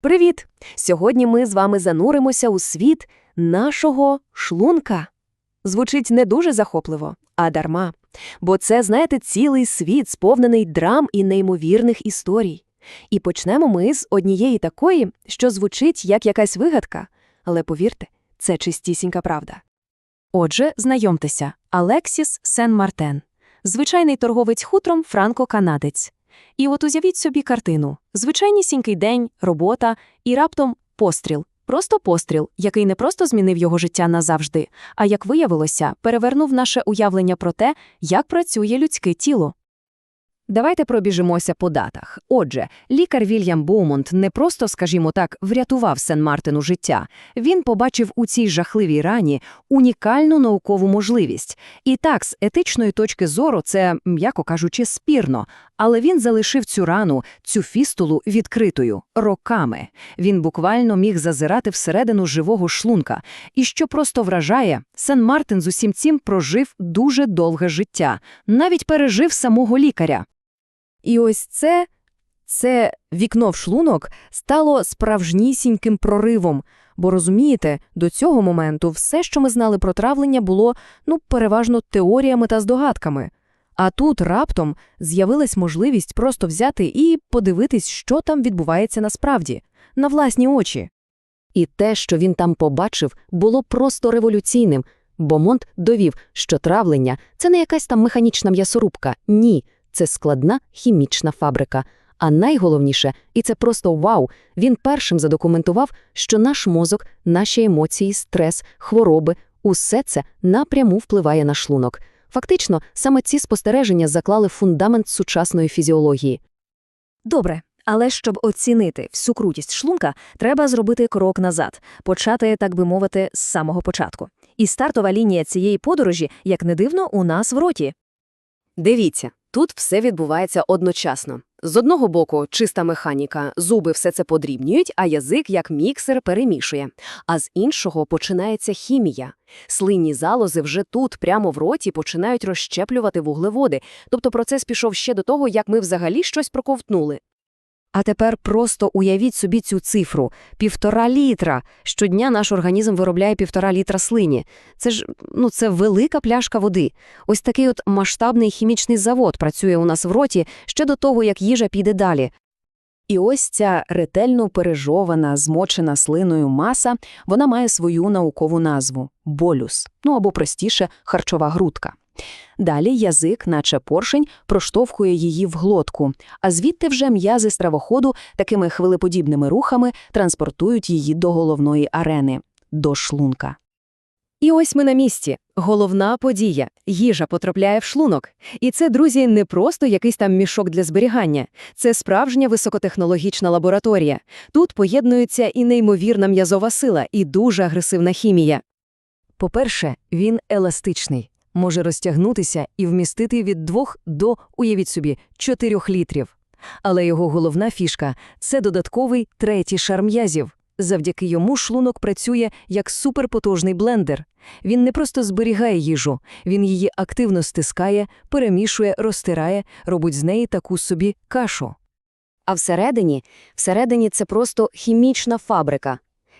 Привіт! Сьогодні ми з вами зануримося у світ нашого шлунка. Звучить не дуже захопливо, а дарма. Бо це, знаєте, цілий світ, сповнений драм і неймовірних історій. І почнемо ми з однієї такої, що звучить як якась вигадка, але повірте, це чистісінька правда. Отже, знайомтеся, Алексіс Сен-Мартен. Звичайний торговець хутром франко-канадець. І от уявіть собі картину. Звичайнісінький день, робота і раптом постріл. Просто постріл, який не просто змінив його життя назавжди, а, як виявилося, перевернув наше уявлення про те, як працює людське тіло. Давайте пробіжимося по датах. Отже, лікар Вільям Боумонт не просто, скажімо так, врятував Сен-Мартину життя. Він побачив у цій жахливій рані унікальну наукову можливість. І так, з етичної точки зору, це, м'яко кажучи, спірно. Але він залишив цю рану, цю фістулу відкритою, роками. Він буквально міг зазирати всередину живого шлунка. І що просто вражає, Сен-Мартин з усім цим прожив дуже довге життя, навіть пережив самого лікаря. І ось це, це вікно в шлунок стало справжнісіньким проривом. Бо розумієте, до цього моменту все, що ми знали про травлення, було ну переважно теоріями та здогадками. А тут раптом з'явилась можливість просто взяти і подивитись, що там відбувається насправді, на власні очі. І те, що він там побачив, було просто революційним, бо Монт довів, що травлення це не якась там механічна м'ясорубка, ні, це складна хімічна фабрика. А найголовніше, і це просто вау, він першим задокументував, що наш мозок, наші емоції, стрес, хвороби усе це напряму впливає на шлунок. Фактично, саме ці спостереження заклали фундамент сучасної фізіології. Добре, але щоб оцінити всю крутість шлунка, треба зробити крок назад, почати, так би мовити, з самого початку. І стартова лінія цієї подорожі, як не дивно, у нас в роті. Дивіться, тут все відбувається одночасно. З одного боку, чиста механіка, зуби все це подрібнюють, а язик, як міксер, перемішує. А з іншого починається хімія. Слинні залози вже тут, прямо в роті, починають розщеплювати вуглеводи. Тобто процес пішов ще до того, як ми взагалі щось проковтнули. А тепер просто уявіть собі цю цифру – півтора літра. Щодня наш організм виробляє півтора літра слині. Це ж, ну, це велика пляшка води. Ось такий от масштабний хімічний завод працює у нас в роті ще до того, як їжа піде далі. І ось ця ретельно пережована, змочена слиною маса, вона має свою наукову назву – болюс, ну або простіше – харчова грудка. Далі язик, наче поршень, проштовхує її в глотку, а звідти вже м'язи стравоходу такими хвилеподібними рухами транспортують її до головної арени – до шлунка. І ось ми на місці. Головна подія. Їжа потрапляє в шлунок. І це, друзі, не просто якийсь там мішок для зберігання. Це справжня високотехнологічна лабораторія. Тут поєднується і неймовірна м'язова сила, і дуже агресивна хімія. По-перше, він еластичний може розтягнутися і вмістити від 2 до, уявіть собі, 4 літрів. Але його головна фішка – це додатковий третій шар м'язів. Завдяки йому шлунок працює як суперпотужний блендер. Він не просто зберігає їжу, він її активно стискає, перемішує, розтирає, робить з неї таку собі кашу. А всередині, всередині це просто хімічна фабрика.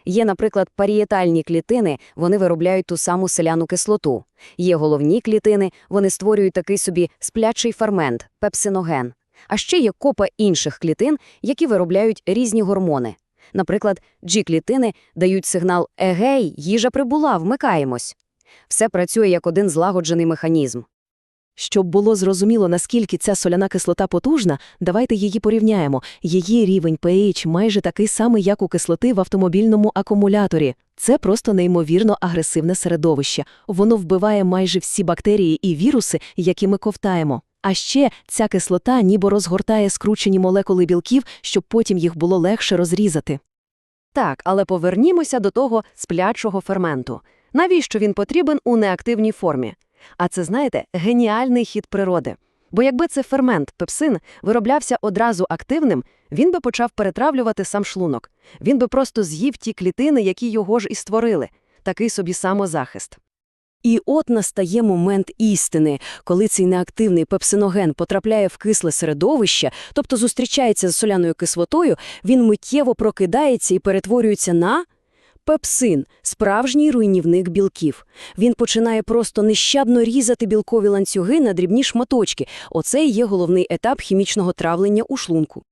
Є, наприклад, парієтальні клітини, вони виробляють ту саму селяну кислоту. Є головні клітини, вони створюють такий собі сплячий фермент, пепсиноген. А ще є копа інших клітин, які виробляють різні гормони. Наприклад, G-клітини дають сигнал «Егей, їжа прибула, вмикаємось». Все працює як один злагоджений механізм. Щоб було зрозуміло, наскільки ця соляна кислота потужна, давайте її порівняємо. Її рівень pH майже такий самий, як у кислоти в автомобільному акумуляторі. Це просто неймовірно агресивне середовище. Воно вбиває майже всі бактерії і віруси, які ми ковтаємо. А ще ця кислота ніби розгортає скручені молекули білків, щоб потім їх було легше розрізати. Так, але повернімося до того сплячого ферменту. Навіщо він потрібен у неактивній формі? А це, знаєте, геніальний хід природи. Бо якби це фермент, пепсин, вироблявся одразу активним, він би почав перетравлювати сам шлунок. Він би просто з'їв ті клітини, які його ж і створили. Такий собі самозахист. І от настає момент істини, коли цей неактивний пепсиноген потрапляє в кисле середовище, тобто зустрічається з соляною кислотою, він миттєво прокидається і перетворюється на пепсин – справжній руйнівник білків. Він починає просто нещадно різати білкові ланцюги на дрібні шматочки. Оце і є головний етап хімічного травлення у шлунку.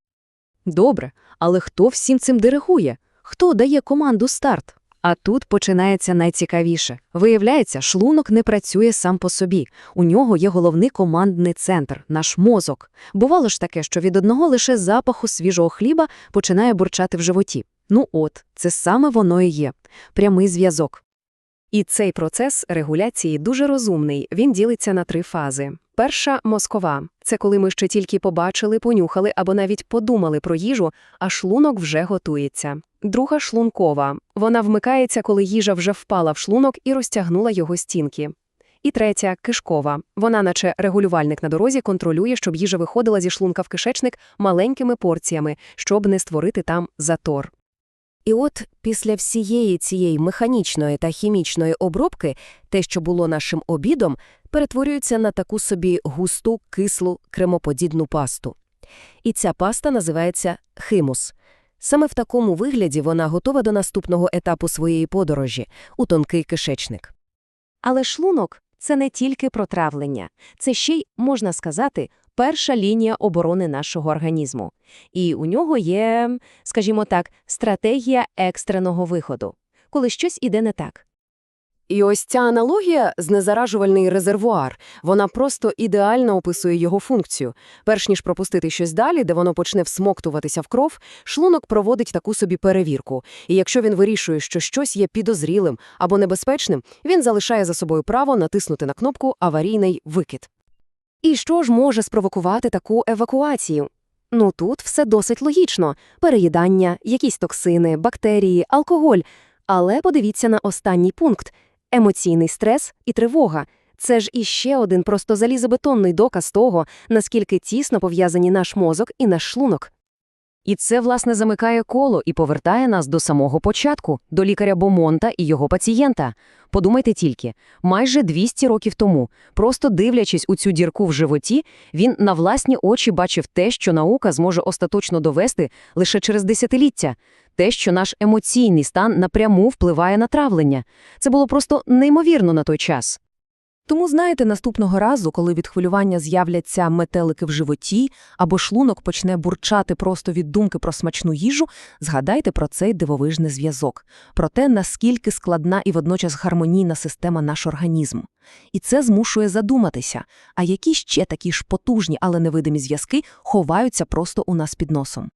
Добре, але хто всім цим диригує? Хто дає команду старт? А тут починається найцікавіше. Виявляється, шлунок не працює сам по собі. У нього є головний командний центр – наш мозок. Бувало ж таке, що від одного лише запаху свіжого хліба починає бурчати в животі. Ну от, це саме воно і є. Прямий зв'язок. І цей процес регуляції дуже розумний. Він ділиться на три фази. Перша – мозкова. Це коли ми ще тільки побачили, понюхали або навіть подумали про їжу, а шлунок вже готується. Друга – шлункова. Вона вмикається, коли їжа вже впала в шлунок і розтягнула його стінки. І третя – кишкова. Вона, наче регулювальник на дорозі, контролює, щоб їжа виходила зі шлунка в кишечник маленькими порціями, щоб не створити там затор. І от після всієї цієї механічної та хімічної обробки те, що було нашим обідом, перетворюється на таку собі густу, кислу, кремоподібну пасту. І ця паста називається химус. Саме в такому вигляді вона готова до наступного етапу своєї подорожі – у тонкий кишечник. Але шлунок – це не тільки про травлення. Це ще й, можна сказати, перша лінія оборони нашого організму. І у нього є, скажімо так, стратегія екстреного виходу, коли щось іде не так. І ось ця аналогія – знезаражувальний резервуар. Вона просто ідеально описує його функцію. Перш ніж пропустити щось далі, де воно почне всмоктуватися в кров, шлунок проводить таку собі перевірку. І якщо він вирішує, що щось є підозрілим або небезпечним, він залишає за собою право натиснути на кнопку «Аварійний викид». І що ж може спровокувати таку евакуацію? Ну тут все досить логічно. Переїдання, якісь токсини, бактерії, алкоголь. Але подивіться на останній пункт – емоційний стрес і тривога. Це ж іще один просто залізобетонний доказ того, наскільки тісно пов'язані наш мозок і наш шлунок. І це, власне, замикає коло і повертає нас до самого початку, до лікаря Бомонта і його пацієнта. Подумайте тільки, майже 200 років тому, просто дивлячись у цю дірку в животі, він на власні очі бачив те, що наука зможе остаточно довести лише через десятиліття. Те, що наш емоційний стан напряму впливає на травлення. Це було просто неймовірно на той час. Тому, знаєте, наступного разу, коли від хвилювання з'являться метелики в животі або шлунок почне бурчати просто від думки про смачну їжу, згадайте про цей дивовижний зв'язок, про те, наскільки складна і водночас гармонійна система наш організм. І це змушує задуматися, а які ще такі ж потужні, але невидимі зв'язки ховаються просто у нас під носом.